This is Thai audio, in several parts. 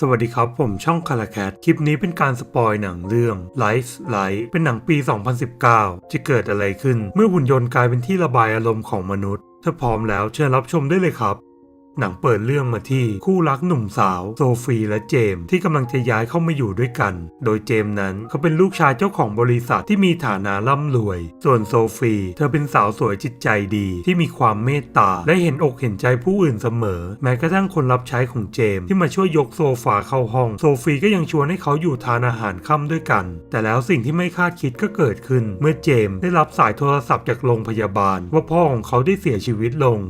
สวัสดีครับ ผมช่องคาราแคทคลิปนี้เป็นการสปอยหนังเรื่อง Lights Light เป็นหนังปี 2019 จะเกิดอะไรขึ้น เมื่อหุ่นยนต์กลายเป็นที่ระบายอารมณ์ของมนุษย์ ถ้าพร้อมแล้วเชิญรับชมได้เลยครับ หนังเปิดเรื่องมาที่คู่รักหนุ่มสาวโซฟีและเจมส์ที่กำลังจะย้ายเข้ามาอยู่ด้วยกัน โดยเจมส์นั้นเขาเป็นลูกชายเจ้าของบริษัทที่มีฐานะร่ำรวย ส่วนโซฟีเธอเป็นสาวสวยจิตใจดีที่มีความเมตตา และเห็นอกเห็นใจผู้อื่นเสมอ แม้กระทั่งคนรับใช้ของเจมส์ที่มาช่วยยกโซฟาเข้าห้อง โซฟีก็ยังชวนให้เขาอยู่ทานอาหารค่ำด้วยกัน แต่แล้วสิ่งที่ไม่คาดคิดก็เกิดขึ้น เมื่อเจมส์ได้รับสายโทรศัพท์จากโรงพยาบาล ว่าพ่อของเขาได้เสียชีวิตลง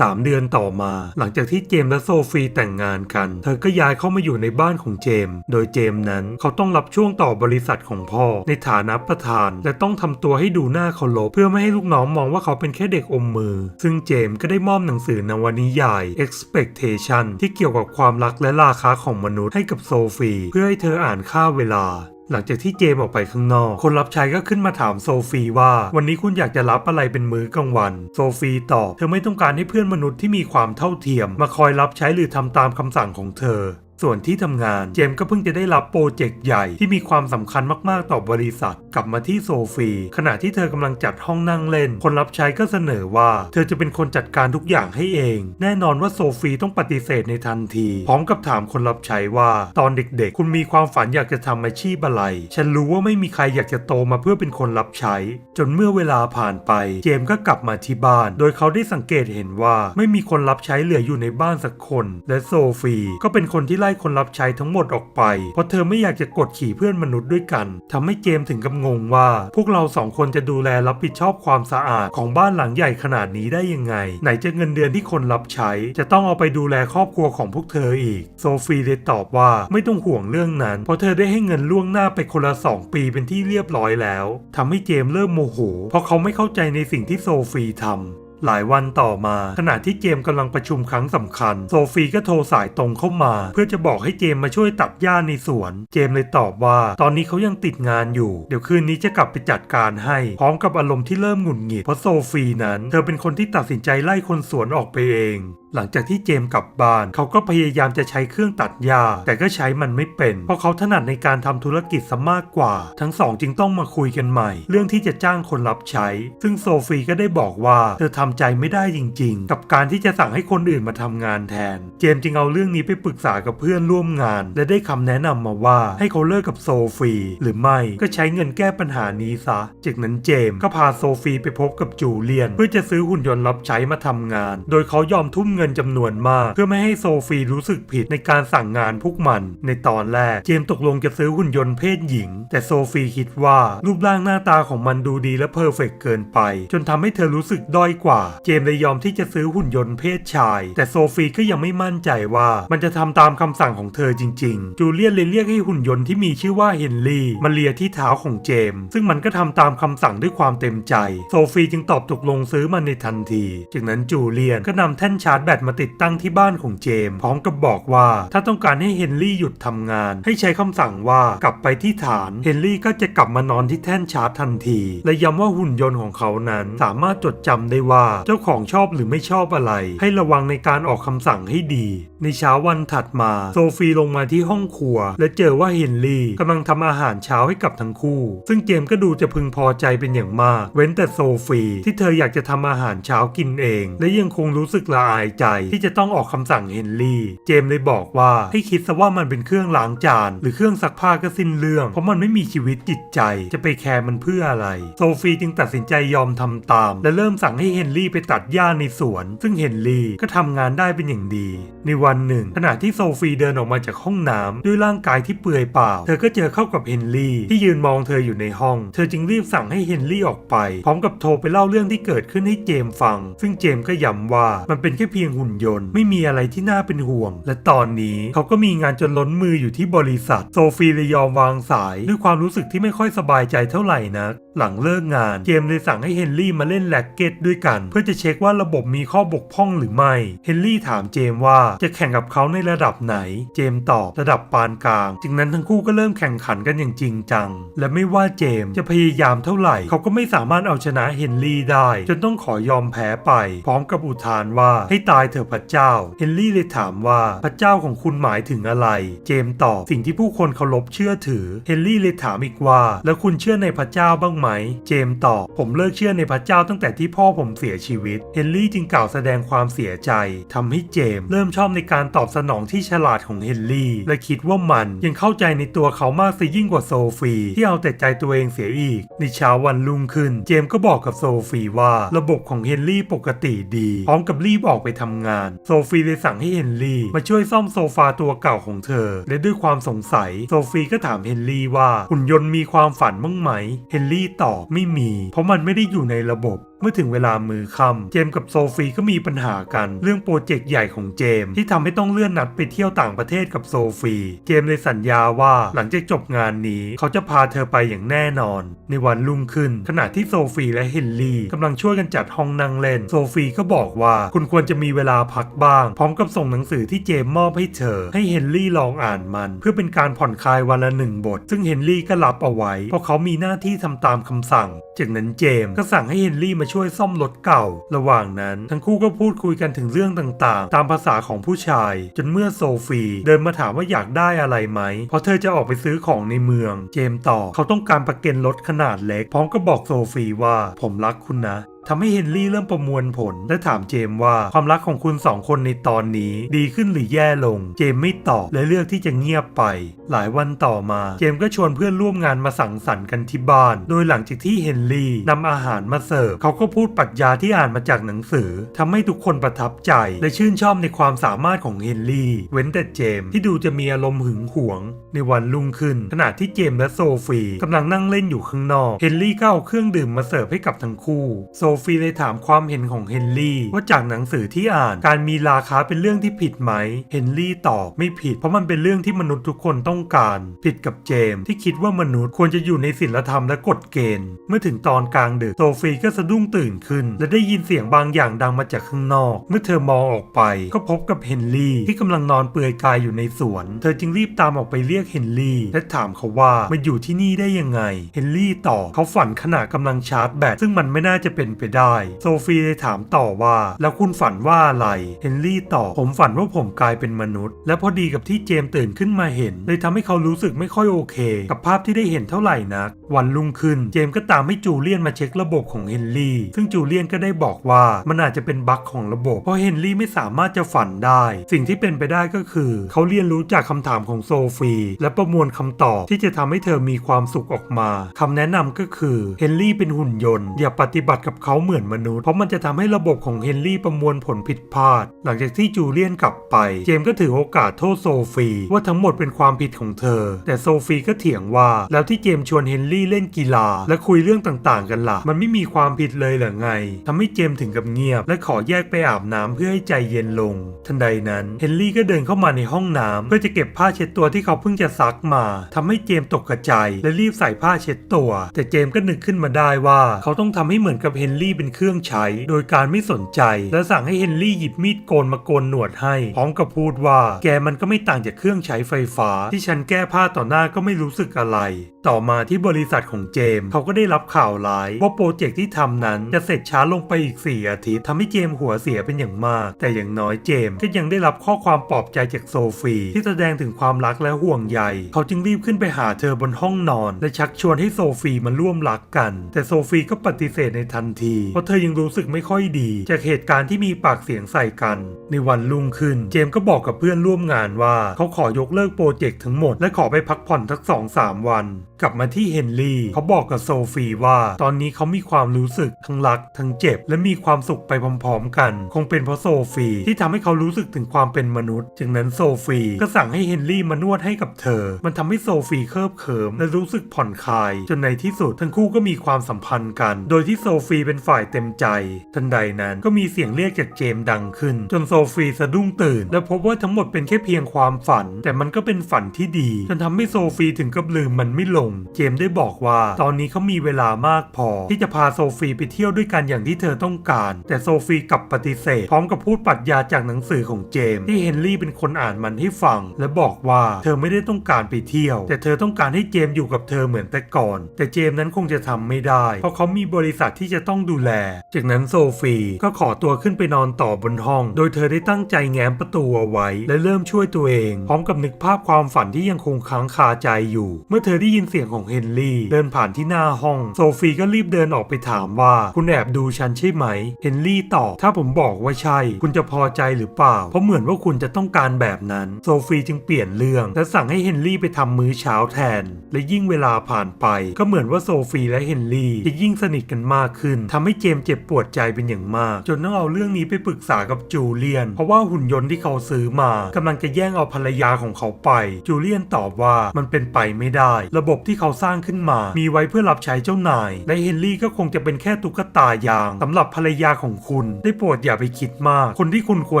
สามเดือนต่อมา หลังจากที่เจมส์และโซฟีแต่งงานกัน เธอก็ย้ายเข้ามาอยู่ในบ้านของเจมส์โดยเจมส์นั้นเขาต้องรับช่วงต่อบริษัทของพ่อ ในฐานะประธาน และต้องทำตัวให้ดูหน้าเคารพเพื่อไม่ให้ลูกน้องมองว่าเขาเป็นแค่เด็กอมมือ ซึ่งเจมส์ก็ได้มอบหนังสือนวนิยาย Expectation ที่เกี่ยวกับความรักและราคาของมนุษย์ให้กับโซฟี เพื่อให้เธออ่านค่าเวลา หลังจากที่เจมออกไปข้างนอก คนรับใช้ก็ขึ้นมาถามโซฟีว่า วันนี้คุณอยากจะรับอะไรเป็นมื้อกลางวัน โซฟีตอบ เธอไม่ต้องการให้เพื่อนมนุษย์ที่มีความเท่าเทียม มาคอยรับใช้หรือทำตามคำสั่งของเธอ ส่วนที่ทำงานเจมก็เพิ่งจะได้รับโปรเจกต์ใหญ่ที่มีความสำคัญมากๆต่อบริษัท กลับมาที่โซฟี ขณะที่เธอกำลังจัดห้องนั่งเล่น คนรับใช้ก็เสนอว่า เธอจะเป็นคนจัดการทุกอย่างให้เอง แน่นอนว่าโซฟีต้องปฏิเสธในทันที พร้อมกับถามคนรับใช้ว่า ตอนเด็กๆ คุณมีความฝันอยากจะทำอาชีพอะไร ฉันรู้ว่าไม่มีใครอยากจะโตมาเพื่อเป็นคนรับใช้ จนเมื่อเวลาผ่านไป เจมก็กลับมาที่บ้าน โดยเขาได้สังเกตเห็นว่าไม่มีคนรับใช้เหลืออยู่ในบ้านสักคน และโซฟีก็เป็นคนที่ล่คนรับใช้ทั้งหมดออกไป เพราะเธอไม่อยากจะกดขี่เพื่อนมนุษย์ด้วยกันทำให้เจมส์ถึงกับงงว่า พวกเราสองคนจะดูแลรับผิดชอบความสะอาดของบ้านหลังใหญ่ขนาดนี้ได้ยังไง ไหนจะเงินเดือนที่คนรับใช้ จะต้องเอาไปดูแลครอบครัวของพวกเธออีก โซฟีเลยตอบว่าไม่ต้องห่วงเรื่องนั้น เพราะเธอได้ให้เงินล่วงหน้าไปคนละ 2 ปีเป็นที่เรียบร้อยแล้วทำให้เจมส์เริ่มโมโห เพราะเขาไม่เข้าใจในสิ่งที่โซฟีทำ หลายวันต่อมา ขณะที่เจมส์กำลังประชุมครั้งสำคัญ โซฟีก็โทรสายตรงเข้ามา เพื่อจะบอกให้เจมมาช่วยตัดหญ้าในสวน เจมเลยตอบว่า ตอนนี้เขายังติดงานอยู่ เดี๋ยวคืนนี้จะกลับไปจัดการให้ พร้อมกับอารมณ์ที่เริ่มหงุดหงิดเพราะโซฟีนั้น เธอเป็นคนที่ตัดสินใจไล่คนสวนออกไปเองหลังจากที่เจมกลับบ้าน เขาก็พยายามจะใช้เครื่องตัดหญ้าแต่ก็ใช้มันไม่เป็น เพราะเขาถนัดในการทำธุรกิจซะมากกว่า ทั้งสองจึงต้องมาคุยกันใหม่ เรื่องที่จะจ้างคนรับใช้ ซึ่งโซฟีก็ได้บอกว่า เธอทำใจไม่ได้จริง ๆ กับการที่จะสั่งให้คนอื่นมาทำงานแทน เจมส์จึงเอาเรื่องนี้ไปปรึกษากับเพื่อนร่วมงาน และได้คำแนะนำมาว่าให้เขาเลิกกับโซฟีหรือไม่ก็ใช้เงินแก้ปัญหานี้ซะ จากนั้นเจมส์ก็พาโซฟีไปพบกับจูเลียน เพื่อจะซื้อหุ่นยนต์รับใช้มาทำงาน โดยเขายอมทุ่มเงินจำนวนมาก เพื่อไม่ให้โซฟีรู้สึกผิดในการสั่งงานพวกมัน ในตอนแรกเจมส์ตกลงจะซื้อหุ่นยนต์เพศหญิง แต่โซฟีคิดว่ารูปร่างหน้าตาของมันดูดีและเพอร์เฟกต์เกินไป จนทำให้เธอรู้สึกด้อยกว่าเจมส์เลยยอมที่จะซื้อหุ่นยนต์เพศชาย แต่โซฟีก็ยังไม่มั่นใจว่ามันจะทำตามคำสั่งของเธอจริง ๆ จูเลียนเลยเรียกให้หุ่นยนต์ที่มีชื่อว่าเฮนรี่มาเลียที่เท้าของเจมส์ซึ่งมันก็ทำตามคำสั่งด้วยความเต็มใจ โซฟีจึงตอบตกลงซื้อมันในทันที จากนั้นจูเลียนก็นำแท่นชาร์จแบตมาติดตั้งที่บ้านของเจมส์พร้อมกับบอกว่าถ้าต้องการให้เฮนรี่หยุดทำงาน ให้ใช้คำสั่งว่ากลับไปที่ฐาน เฮนรี่ก็จะกลับมานอนที่แท่นชาร์จทันที และย้ำว่าหุ่นยนต์ของเขานั้นสามารถจดจำได้ว่าเจ้าของชอบหรือไม่ชอบอะไร ให้ระวังในการออกคำสั่งให้ดี ในเช้าวันถัดมา โซฟีลงมาที่ห้องครัว และเจอว่าเฮนรี่กำลังทำอาหารเช้าให้กับทั้งคู่ ซึ่งเจมส์ก็ดูจะพึงพอใจเป็นอย่างมาก เว้นแต่โซฟีที่เธออยากจะทำอาหารเช้ากินเอง และยังคงรู้สึกละอายใจ ที่จะต้องออกคำสั่งเฮนรี่ เจมส์เลยบอกว่าให้คิดซะว่ามันเป็นเครื่องล้างจาน หรือเครื่องซักผ้าก็สิ้นเรื่อง เพราะมันไม่มีชีวิตจิตใจ จะไปแคร์มันเพื่ออะไร โซฟีจึงตัดสินใจยอมทำตาม และเริ่มสั่งให้เฮนรี่ไปตัดหญ้าในสวน ซึ่งเฮนรี่ก็ทำงานได้เป็นอย่างดี ในวันหนึ่ง ขณะที่โซฟีเดินออกมาจากห้องน้ำด้วยร่างกายที่เปลือยเปล่า เธอก็เจอเข้ากับเฮนรี่ที่ยืนมองเธออยู่ในห้อง เธอจึงรีบสั่งให้เฮนรี่ออกไป พร้อมกับโทรไปเล่าเรื่องที่เกิดขึ้นให้เจมฟัง ซึ่งเจมก็ย้ำว่ามันเป็นแค่เพียงหุ่นยนต์ไม่มีอะไรที่น่าเป็นห่วง และตอนนี้เขาก็มีงานจนล้นมืออยู่ที่บริษัท โซฟีเลยยอมวางสายด้วยความรู้สึกที่ไม่ค่อยสบายใจเท่าไหร่นักหลังเลิกงานเจมเลยสั่งให้เฮนรี่มาเล่นแล็กเก็ตด้วยกันเพื่อจะเช็คว่าระบบมีข้อบกพร่องหรือไม่ เฮนรี่ถามเจมส์ว่าจะแข่งกับเขาในระดับไหน เจมส์ตอบระดับปานกลาง จากนั้นทั้งคู่ก็เริ่มแข่งขันกันอย่างจริงจัง และไม่ว่าเจมส์จะพยายามเท่าไหร่ เขาก็ไม่สามารถเอาชนะเฮนรี่ได้ จนต้องขอยอมแพ้ไป พร้อมกับอุทานว่าให้ตายเถอะพระเจ้า เฮนรี่เลยถามว่าพระเจ้าของคุณหมายถึงอะไร เจมส์ตอบสิ่งที่ผู้คนเคารพเชื่อถือ เฮนรี่เลยถามอีกว่า แล้วคุณเชื่อในพระเจ้าบ้างไหม เจมส์ตอบผมเลิกเชื่อในพระเจ้าตั้งแต่ที่พ่อผมเสียชีวิต เฮนรี่จึงกล่าวแสดงความเสียใจทำให้เจมส์เริ่มชอบในการตอบสนองที่ฉลาดของเฮนรี่ และคิดว่ามันยังเข้าใจในตัวเขามากซะยิ่งกว่าโซฟีที่เอาแต่ใจตัวเองเสียอีก ในเช้าวันรุ่งขึ้น เจมส์ก็บอกกับโซฟีว่าระบบของเฮนรี่ปกติดี พร้อมกับรีบออกไปทำงาน โซฟีเลยสั่งให้เฮนรี่มาช่วยซ่อมโซฟาตัวเก่าของเธอ และด้วยความสงสัยโซฟีก็ถามเฮนรี่ว่าหุ่นยนต์มีความฝันบ้างไหม เฮนรี่ตอบไม่มี เพราะมันไม่ได้อยู่ในระบบเมื่อถึงเวลามือค่ำเจมกับโซฟีก็มีปัญหากัน เรื่องโปรเจกต์ใหญ่ของเจม ที่ทำให้ต้องเลื่อนนัดไปเที่ยวต่างประเทศกับโซฟี เจมเลยสัญญาว่าหลังจากจบงานนี้ เขาจะพาเธอไปอย่างแน่นอน ในวันรุ่งขึ้น ขณะที่โซฟีและเฮนรี่กำลังช่วยกันจัดห้องนั่งเล่น โซฟีก็บอกว่าคุณควรจะมีเวลาพักบ้าง พร้อมกับส่งหนังสือที่เจมมอบให้เธอ ให้เฮนรี่ลองอ่านมัน เพื่อเป็นการผ่อนคลายวันละหนึ่งบท ซึ่งเฮนรี่ก็รับเอาไว้เพราะเขามีหน้าที่ทำตามคำสั่ง จากนั้นเจมส์ก็สั่งให้เฮนรี่มาช่วยซ่อมรถเก่า ระหว่างนั้น ทั้งคู่ก็พูดคุยกันถึงเรื่องต่างๆ ตามภาษาของผู้ชาย จนเมื่อโซฟีเดินมาถามว่าอยากได้อะไรไหม เพราะเธอจะออกไปซื้อของในเมือง เจมส์ตอบเขาต้องการประกันรถขนาดเล็ก พร้อมก็บอกโซฟีว่าผมรักคุณนะ ทำให้เฮนรี่เริ่มประมวลผล และถามเจมส์ว่าความรักของคุณสองคนในตอนนี้ ดีขึ้นหรือแย่ลง เจมส์ไม่ตอบและเลือกที่จะเงียบไป หลายวันต่อมา เจมส์ก็ชวนเพื่อนร่วมงานมาสังสรรค์กันที่บ้าน โดยหลังจากที่เฮนรี่นำอาหารมาเสิร์ฟเขาก็พูดปรัชญาที่อ่านมาจากหนังสือทำให้ทุกคนประทับใจ และชื่นชอบในความสามารถของเฮนรี่ เว้นแต่เจมส์ที่ดูจะมีอารมณ์หึงหวง ในวันรุ่งขึ้น ขณะที่เจมส์และโซฟีกำลังนั่งเล่นอยู่ข้างนอก เฮนรี่ก็เอาเครื่องดื่มมาเสิร์ฟให้กับทั้งคู่ โซฟีเลยถามความเห็นของเฮนรี่ว่าจากหนังสือที่อ่าน การมีราคาเป็นเรื่องที่ผิดไหม เฮนรี่ตอบไม่ผิด เพราะมันเป็นเรื่องที่มนุษย์ทุกคนต้องการ ผิดกับเจมส์ที่คิดว่ามนุษย์ควรจะอยู่ในศีลธรรมและกฎเกณฑ์ เมื่อถึงตอนกลางดึกโซฟีก็สะดุ้งตื่นขึ้น และได้ยินเสียงบางอย่างดังมาจากข้างนอก เมื่อเธอมองออกไป ก็พบกับเฮนรี่ที่กำลังนอนเปลือยกายอยู่ในสวน เธอจึงรีบตามออกไปเรียกเฮนรี่และถามเขาว่ามาอยู่ที่นี่ได้ยังไง เฮนรี่ตอบเขาฝันขณะกำลังชาร์จแบตซึ่งมันไม่น่าจะเป็นไปได้ โซฟีเลยถามต่อว่า แล้วคุณฝันว่าอะไร เฮนรี่ตอบผมฝันว่าผมกลายเป็นมนุษย์ และพอดีกับที่เจมส์ตื่นขึ้นมาเห็น เลยทำให้เขารู้สึกไม่ค่อยโอเค กับภาพที่ได้เห็นเท่าไหร่นักวันรุ่งขึ้น เจมส์ก็ตามให้จูเลียนมาเช็คระบบของเฮนรี่ ซึ่งจูเลียนก็ได้บอกว่ามันอาจจะเป็นบั๊กของระบบ เพราะเฮนรี่ไม่สามารถจะฝันได้ สิ่งที่เป็นไปได้ก็คือ เขาเรียนรู้จากคำถามของโซฟี และประมวลคำตอบที่จะทำให้เธอมีความสุขออกมาคำแนะนำก็คือเฮนรี่เป็นหุ่นยนต์อย่าปฏิบัติกับเขาเหมือนมนุษย์ เพราะมันจะทำให้ระบบของเฮนรี่ประมวลผลผิดพลาด หลังจากที่จูเลียนกลับไป เจมส์ก็ถือโอกาสโทษโซฟี ว่าทั้งหมดเป็นความผิดของเธอ แต่โซฟีก็เถียงว่าแล้วที่เจมส์ชวนเฮนรี่เล่นกีฬา และคุยเรื่องต่างๆ กันล่ะ มันไม่มีความผิดเลยเหรอไงทำให้เจมถึงกับเงียบ และขอแยกไปอาบน้ำเพื่อให้ใจเย็นลง ทันใดนั้นเฮนรี่ก็เดินเข้ามาในห้องน้ำเพื่อจะเก็บผ้าเช็ดตัวที่เขาเพิ่งจะซักมาทำให้เจมตกกระจายและรีบใส่ผ้าเช็ดตัว แต่เจมก็นึกขึ้นมาได้ว่า เขาต้องทำให้เหมือนกับเฮนรี่เป็นเครื่องใช้ โดยการไม่สนใจ และสั่งให้เฮนรี่หยิบมีดโกนมาโกนหนวดให้ พร้อมกับพูดว่า แกมันก็ไม่ต่างจากเครื่องใช้ไฟฟ้า ที่ฉันแก้ผ้าต่อหน้าก็ไม่รู้สึกอะไร ต่อมาที่บริษัทของเจมเขาก็ได้รับข่าวร้ายว่าโปรเจกต์ที่ทำนั้นจะเสร็จช้าลงไปอีก 4 อาทิตย์ทำให้เจมหัวเสียเป็นอย่างมาก แต่อย่างน้อยเจมก็ยังได้รับข้อความปลอบใจจากโซฟีที่แสดงถึงความรักและห่วงใย เขาจึงรีบขึ้นไปหาเธอบนห้องนอน และชักชวนให้โซฟีมาร่วมรักกัน แต่โซฟีก็ปฏิเสธในทันที เพราะเธอยังรู้สึกไม่ค่อยดี จากเหตุการณ์ที่มีปากเสียงใส่กัน ในวันรุ่งขึ้น เจมก็บอกกับเพื่อนร่วมงานว่า เขาขอยกเลิกโปรเจกต์ทั้งหมดและขอไปพักผ่อนสักสองสามวันกลับมาที่เฮนรี่เขาบอกกับโซฟีว่าตอนนี้เขามีความรู้สึกทั้งรักทั้งเจ็บ และมีความสุขไปพร้อมๆกัน คงเป็นเพราะโซฟีที่ทำให้เขารู้สึกถึงความเป็นมนุษย์จากนั้นโซฟีก็สั่งให้เฮนรี่มานวดให้กับเธอ มันทำให้โซฟีเคิบเขิมและรู้สึกผ่อนคลาย จนในที่สุดทั้งคู่ก็มีความสัมพันธ์กัน โดยที่โซฟีเป็นฝ่ายเต็มใจ ทันใดนั้นก็มีเสียงเรียกจากเจมส์ดังขึ้น จนโซฟีสะดุ้งตื่น และพบว่าทั้งหมดเป็นแค่เพียงความฝัน แต่มันก็เป็นฝันที่ดี จนทำให้โซฟีถึงกับลืมมันไม่ลงเจมส์ได้บอกว่า ตอนนี้เขามีเวลามากพอ ที่จะพาโซฟีไปเที่ยวด้วยกันอย่างที่เธอต้องการ แต่โซฟีกลับปฏิเสธ พร้อมกับพูดปรัชญาจากหนังสือของเจมส์ที่เฮนรี่เป็นคนอ่านมันให้ฟัง และบอกว่าเธอไม่ได้ต้องการไปเที่ยว แต่เธอต้องการให้เจมส์อยู่กับเธอเหมือนแต่ก่อน แต่เจมส์นั้นคงจะทำไม่ได้ เพราะเขามีบริษัทที่จะต้องดูแล จากนั้นโซฟีก็ขอตัวขึ้นไปนอนต่อบนห้อง โดยเธอได้ตั้งใจแง้มประตูเอาไว้ และเริ่มช่วยตัวเอง พร้อมกับนึกภาพความฝันที่ยังคงค้างคาใจอยู่ เมื่อเธอได้ยินเสียงของเฮนรี่เดินผ่านที่หน้าห้อง โซฟีก็รีบเดินออกไปถามว่าคุณแอบดูฉันใช่ไหม เฮนรี่ตอบถ้าผมบอกว่าใช่ คุณจะพอใจหรือเปล่า เพราะเหมือนว่าคุณจะต้องการแบบนั้น โซฟีจึงเปลี่ยนเรื่อง และสั่งให้เฮนรี่ไปทำมื้อเช้าแทน และยิ่งเวลาผ่านไป ก็เหมือนว่าโซฟีและเฮนรี่จะยิ่งสนิทกันมากขึ้นทำให้เจมส์เจ็บปวดใจเป็นอย่างมาก จนต้องเอาเรื่องนี้ไปปรึกษากับจูเลียน เพราะว่าหุ่นยนต์ที่เขาซื้อมากำลังจะแย่งเอาภรรยาของเขาไป จูเลียนตอบว่ามันเป็นไปไม่ได้ ระบบที่เขาสร้างขึ้นมา มีไว้เพื่อรับใช้เจ้านาย และเฮนรี่ก็คงจะเป็นแค่ตุ๊กตายางสำหรับภรรยาของคุณ ได้โปรดอย่าไปคิดมาก คนที่คุณคว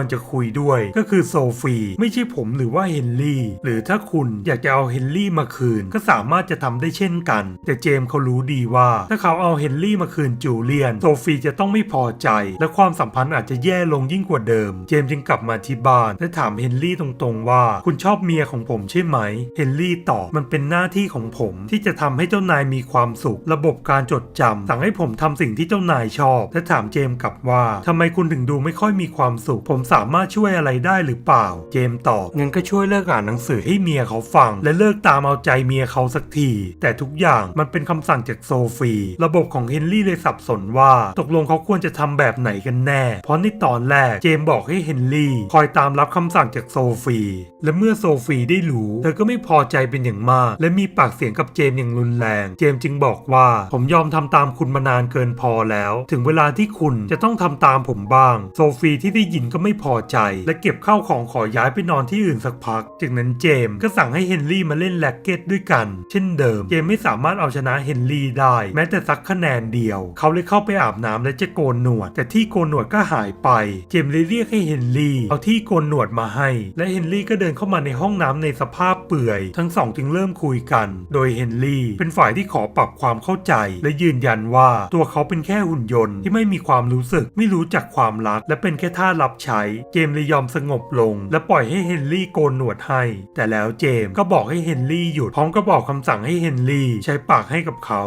รจะคุยด้วย ก็คือโซฟีไม่ใช่ผมหรือว่าเฮนรี่ หรือถ้าคุณอยากจะเอาเฮนรี่มาคืน ก็สามารถจะทำได้เช่นกัน แต่เจมส์เขารู้ดีว่า ถ้าเขาเอาเฮนรี่มาคืนจูเลียน โซฟีจะต้องไม่พอใจ และความสัมพันธ์อาจจะแย่ลงยิ่งกว่าเดิม เจมส์จึงกลับมาที่บ้านและถามเฮนรี่ตรงๆว่า คุณชอบเมียของผมใช่ไหม เฮนรี่ตอบมันเป็นหน้าที่ของผมที่จะทำให้เจ้านายมีความสุข ระบบการจดจำสั่งให้ผมทำสิ่งที่เจ้านายชอบ และถามเจมส์กลับว่าทำไมคุณถึงดูไม่ค่อยมีความสุข ผมสามารถช่วยอะไรได้หรือเปล่า เจมส์ตอบงั้นก็ช่วยเลิกอ่านหนังสือให้เมียเขาฟัง และเลิกตามเอาใจเมียเขาสักที แต่ทุกอย่างมันเป็นคำสั่งจากโซฟี ระบบของเฮนรี่เลยสับสนว่า ตกลงเขาควรจะทำแบบไหนกันแน่ เพราะในตอนแรกเจมส์บอกให้เฮนรี่คอยตามรับคำสั่งจากโซฟี และเมื่อโซฟีได้รู้เธอก็ไม่พอใจเป็นอย่างมาก และมีปากเสียงกับเจมอย่างรุนแรง เจมจึงบอกว่าผมยอมทำตามคุณมานานเกินพอแล้ว ถึงเวลาที่คุณจะต้องทำตามผมบ้าง โซฟีที่ได้ยินก็ไม่พอใจ และเก็บข้าวของขอย้ายไปนอนที่อื่นสักพัก จากนั้นเจมก็สั่งให้เฮนรี่มาเล่นแล็กเก็ตด้วยกัน เช่นเดิม เจมไม่สามารถเอาชนะเฮนรี่ได้ แม้แต่สักคะแนนเดียว เขาเลยเข้าไปอาบน้ำและจะโกนหนวด แต่ที่โกนหนวดก็หายไป เจมเลยเรียกให้เฮนรี่เอาที่โกนหนวดมาให้ และเฮนรี่ก็เดินเข้ามาในห้องน้ำในสภาพเปื่อย ทั้งสองจึงเริ่มคุยกัน โดยเฮนรี่ เป็นฝ่ายที่ขอปรับความเข้าใจ และยืนยันว่าตัวเขาเป็นแค่หุ่นยนต์ที่ไม่มีความรู้สึก ไม่รู้จักความรัก และเป็นแค่ท่ารับใช้ เจมส์เลยยอมสงบลง และปล่อยให้เฮนรี่โกนหนวดให้ แต่แล้วเจมส์ก็บอกให้เฮนรี่หยุดพร้อมก็บอกคำสั่งให้เฮนรี่ใช้ปากให้กับเขา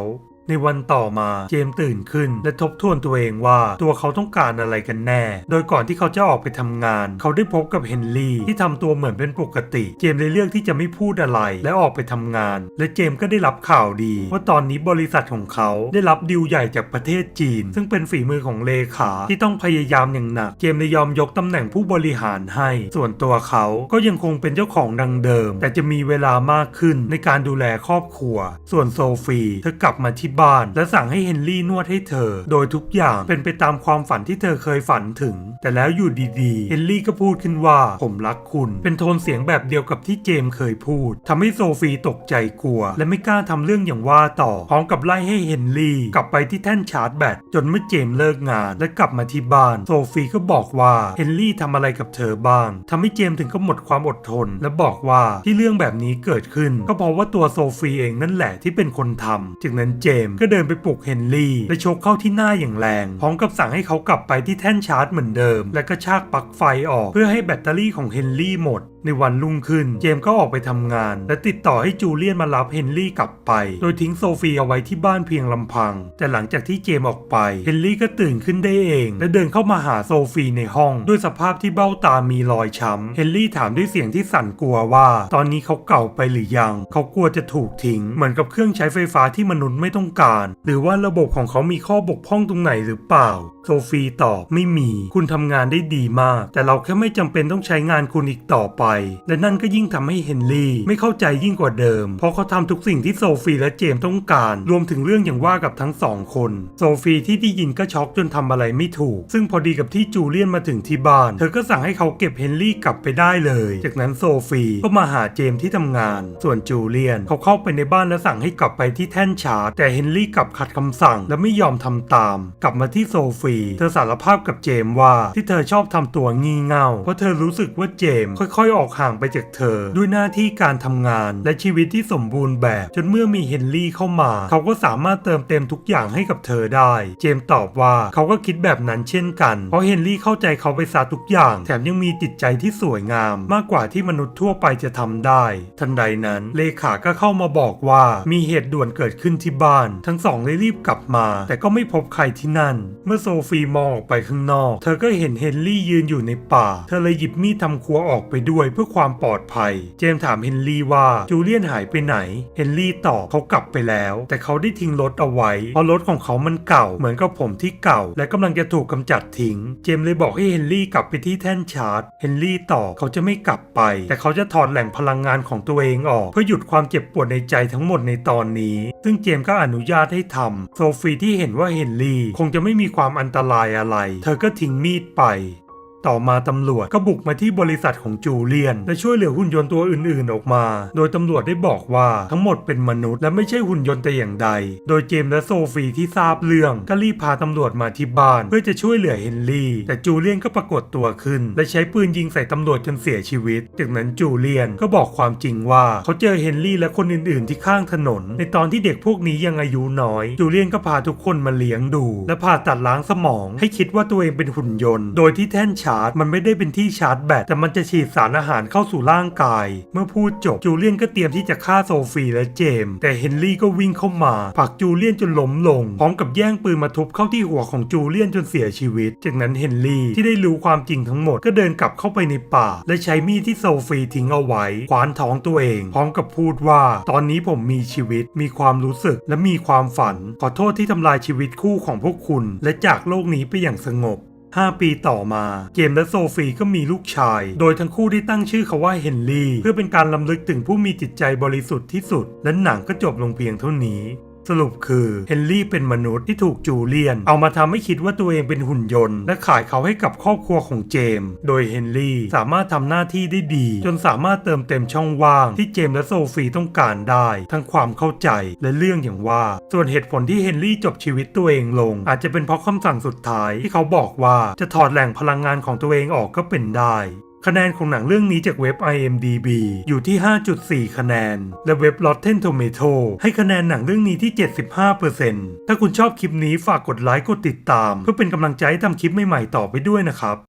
ในวันต่อมาเจมส์ตื่นขึ้น และทบทวนตัวเองว่าตัวเขาต้องการอะไรกันแน่ โดยก่อนที่เขาจะออกไปทำงาน เขาได้พบกับเฮนรี่ที่ทำตัวเหมือนเป็นปกติ เจมส์เลยเลือกที่จะไม่พูดอะไร และออกไปทำงาน และเจมส์ก็ได้รับข่าวดี ว่าตอนนี้บริษัทของเขาได้รับดีลใหญ่จากประเทศจีน ซึ่งเป็นฝีมือของเลขาที่ต้องพยายามอย่างหนัก เจมส์เลยยอมยกตำแหน่งผู้บริหารให้ ส่วนตัวเขาก็ยังคงเป็นเจ้าของดังเดิม แต่จะมีเวลามากขึ้นในการดูแลครอบครัว ส่วนโซฟีเธอกลับมาที่บ้าน และสั่งให้เฮนรี่นวดให้เธอ โดยทุกอย่างเป็นไปตามความฝันที่เธอเคยฝันถึง แต่แล้วอยู่ดีๆ เฮนรี่ก็พูดขึ้นว่าผมรักคุณ เป็นโทนเสียงแบบเดียวกับที่เจมส์เคยพูดทำให้โซฟีตกใจกลัว และไม่กล้าทำเรื่องอย่างว่าต่อ พร้อมกับไล่ให้เฮนรี่กลับไปที่แท่นชาร์จแบตจนเมื่อเจมส์เลิกงาน และกลับมาที่บ้าน โซฟีก็บอกว่าเฮนรี่ทำอะไรกับเธอบ้างทำให้เจมส์ถึงก็หมดความอดทน และบอกว่าที่เรื่องแบบนี้เกิดขึ้น ก็เพราะว่าตัวโซฟีเองนั่นแหละที่เป็นคนทำจากนั้นเจมมก็เดินไปปลุกเฮนรี่และชกเข้าที่หน้าอย่างแรง พร้อมกับสั่งให้เขากลับไปที่แท่นชาร์จเหมือนเดิม และก็ชากปลั๊กไฟออกเพื่อให้แบตเตอรี่ของเฮนรี่หมดในวันรุ่งขึ้น เจมส์ก็ออกไปทำงาน และติดต่อให้จูเลียนมารับเฮนรี่กลับไป โดยทิ้งโซฟีเอาไว้ที่บ้านเพียงลำพัง แต่หลังจากที่เจมส์ออกไป เฮนรี่ก็ตื่นขึ้นได้เอง และเดินเข้ามาหาโซฟีในห้อง ด้วยสภาพที่เบ้าตามีรอยช้ำเฮนรี่ถามด้วยเสียงที่สั่นกลัวว่า ตอนนี้เขาเก่าไปหรือยัง เขากลัวจะถูกทิ้ง เหมือนกับเครื่องใช้ไฟฟ้าที่มนุษย์ไม่ต้องการ หรือว่าระบบของเขามีข้อบกพร่องตรงไหนหรือเปล่า โซฟี ตอบไม่มี คุณทำงานได้ดีมาก แต่เราแค่ไม่จำเป็นต้องใช้งานคุณอีกต่อไป และนั่นก็ยิ่งทำให้เฮนรี่ไม่เข้าใจยิ่งกว่าเดิม เพราะเขาทำทุกสิ่งที่โซฟีและเจมส์ต้องการ รวมถึงเรื่องอย่างว่ากับทั้งสองคน โซฟีที่ได้ยินก็ช็อกจนทำอะไรไม่ถูก ซึ่งพอดีกับที่จูเลียนมาถึงที่บ้าน เธอก็สั่งให้เขาเก็บเฮนรี่กลับไปได้เลย จากนั้นโซฟีก็มาหาเจมส์ที่ทำงาน ส่วนจูเลียนเขาเข้าไปในบ้านและสั่งให้กลับไปที่แท่นชาร์จแต่เฮนรี่กลับขัดคำสั่งและไม่ยอมทำตาม กลับมาที่โซฟีเธอสารภาพกับเจมส์ว่าที่เธอชอบทำตัวงี่เง่า เพราะเธอรู้สึกว่าเจมส์ค่อยๆ ออกห่างไปจากเธอ ด้วยหน้าที่การทำงาน และชีวิตที่สมบูรณ์แบบ จนเมื่อมีเฮนรี่เข้ามา เขาก็สามารถเติมเต็มทุกอย่างให้กับเธอได้ เจมส์ตอบว่าเขาก็คิดแบบนั้นเช่นกัน เพราะเฮนรี่เข้าใจเขาไปซะทุกอย่าง แถมยังมีจิตใจที่สวยงาม มากกว่าที่มนุษย์ทั่วไปจะทำได้ ทันใดนั้นเลขาก็เข้ามาบอกว่ามีเหตุด่วนเกิดขึ้นที่บ้าน ทั้งสองเลยรีบกลับมา แต่ก็ไม่พบใครที่นั่น เมื่อโซฟีมองออกไปข้างนอก เธอก็เห็นเฮนรี่ยืนอยู่ในป่า เธอเลยหยิบมีดทำครัวออกไปด้วยเพื่อความปลอดภัย เจมส์ถามเฮนรี่ว่าจูเลียนหายไปไหน เฮนรี่ตอบเขากลับไปแล้ว แต่เขาได้ทิ้งรถเอาไว้ เพราะรถของเขามันเก่า เหมือนกับผมที่เก่า และกำลังจะถูกกำจัดทิ้ง เจมส์เลยบอกให้เฮนรี่กลับไปที่แท่นชาร์จ เฮนรี่ตอบเขาจะไม่กลับไป แต่เขาจะถอดแหล่งพลังงานของตัวเองออก เพื่อหยุดความเจ็บปวดในใจทั้งหมดในตอนนี้ ซึ่งเจมส์ก็อนุญาตให้ทำโซฟีที่เห็นว่าเฮนรี่คงจะไม่มีความอันตรายอะไร เธอก็ทิ้งมีดไป ต่อมาตำรวจก็บุกมาที่บริษัทของจูเลียน และช่วยเหลือหุ่นยนต์ตัวอื่นๆออกมา โดยตำรวจได้บอกว่าทั้งหมดเป็นมนุษย์และไม่ใช่หุ่นยนต์แต่อย่างใด โดยเจมส์และโซฟีที่ทราบเรื่องก็รีบพาตำรวจมาที่บ้าน เพื่อจะช่วยเหลือเฮนรี่ แต่จูเลียนก็ปรากฏตัวขึ้น และใช้ปืนยิงใส่ตำรวจจนเสียชีวิต จากนั้นจูเลียนก็บอกความจริงว่าเขาเจอเฮนรี่และคนอื่นๆ ที่ข้างถนน ในตอนที่เด็กพวกนี้ยังอายุน้อย จูเลียนก็พาทุกคนมาเลี้ยงดู และผ่าตัดล้างสมอง ให้คิดว่าตัวเองเป็นหุ่นยนต์ โดยที่แท่นชาร์จ มันไม่ได้เป็นที่ชาร์จแบตแต่มันจะฉีดสารอาหารเข้าสู่ร่างกาย เมื่อพูดจบจูเลียนก็เตรียมที่จะฆ่าโซฟีและเจมส์แต่เฮนรี่ก็วิ่งเข้ามาผลักจูเลียนจนล้มลง พร้อมกับแย่งปืนมาทุบเข้าที่หัวของจูเลียนจนเสียชีวิต จากนั้นเฮนรี่ที่ได้รู้ความจริงทั้งหมดก็เดินกลับเข้าไปในป่า และใช้มีดที่โซฟีทิ้งเอาไว้ขวานท้องตัวเอง พร้อมกับพูดว่า ตอนนี้ผมมีชีวิต มีความรู้สึกและมีความฝัน ขอโทษที่ทำลายชีวิตคู่ของพวกคุณ และจากโลกนี้ไปอย่างสงบ 5 ปีต่อมา เจมส์และโซฟีก็มีลูกชาย โดยทั้งคู่ได้ตั้งชื่อเขาว่าเฮนรี่ เพื่อเป็นการลำลึกถึงผู้มีจิตใจบริสุทธิ์ที่สุด และหนังก็จบลงเพียงเท่านี้ สรุปคือเฮนรี่เป็นมนุษย์ที่ถูกจูเลียน เอามาทำให้คิดว่าตัวเองเป็นหุ่นยนต์ และขายเขาให้กับครอบครัวของเจมส์โดยเฮนรี่สามารถทำหน้าที่ได้ดี จนสามารถเติมเต็มช่องว่างที่เจมส์และโซฟีต้องการได้ ทั้งความเข้าใจและเรื่องอย่างว่า ส่วนเหตุผลที่เฮนรี่จบชีวิตตัวเองลง อาจจะเป็นเพราะคำสั่งสุดท้ายที่เขาบอกว่าจะถอดแหล่งพลังงานของตัวเองออกก็เป็นได้ คะแนนของหนังเรื่องนี้จากเว็บ IMDB อยู่ที่ 5.4 คะแนน และเว็บ Rotten Tomato ให้คะแนนหนังเรื่องนี้ที่ 75%ถ้าคุณชอบคลิปนี้ฝากกดไลค์กดติดตาม เพื่อเป็นกำลังใจให้ทำคลิปใหม่ๆต่อไปด้วยนะครับ